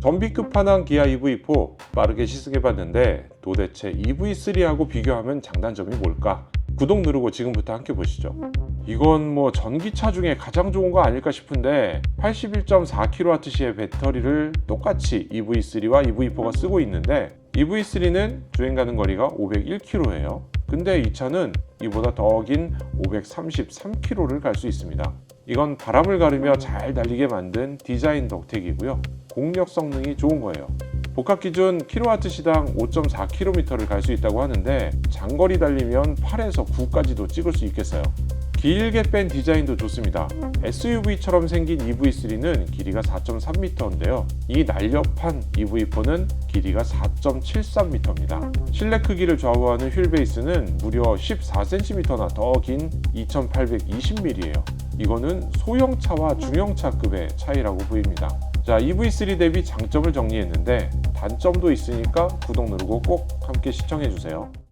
전비 끝판왕 기아 EV4 빠르게 시승해봤는데 도대체 EV3하고 비교하면 장단점이 뭘까? 구독 누르고 지금부터 함께 보시죠. 이건 뭐 전기차 중에 가장 좋은 거 아닐까 싶은데 81.4kWh의 배터리를 똑같이 EV3와 EV4가 쓰고 있는데 EV3는 주행 가는 거리가 501km예요. 근데 이 차는 이보다 더 긴 533km를 갈 수 있습니다. 이건 바람을 가르며 잘 달리게 만든 디자인 덕택이고요. 공력 성능이 좋은 거예요. 복합 기준 킬로와트 시당 5.4km를 갈 수 있다고 하는데 장거리 달리면 8에서 9까지도 찍을 수 있겠어요. 길게 뺀 디자인도 좋습니다. SUV처럼 생긴 EV3는 길이가 4.3m인데요. 이 날렵한 EV4는 길이가 4.73m입니다. 실내 크기를 좌우하는 휠 베이스는 무려 14cm나 더 긴 2820mm예요. 이거는 소형차와 중형차급의 차이라고 보입니다. 자, EV3 대비 장점을 정리했는데 단점도 있으니까 구독 누르고 꼭 함께 시청해 주세요.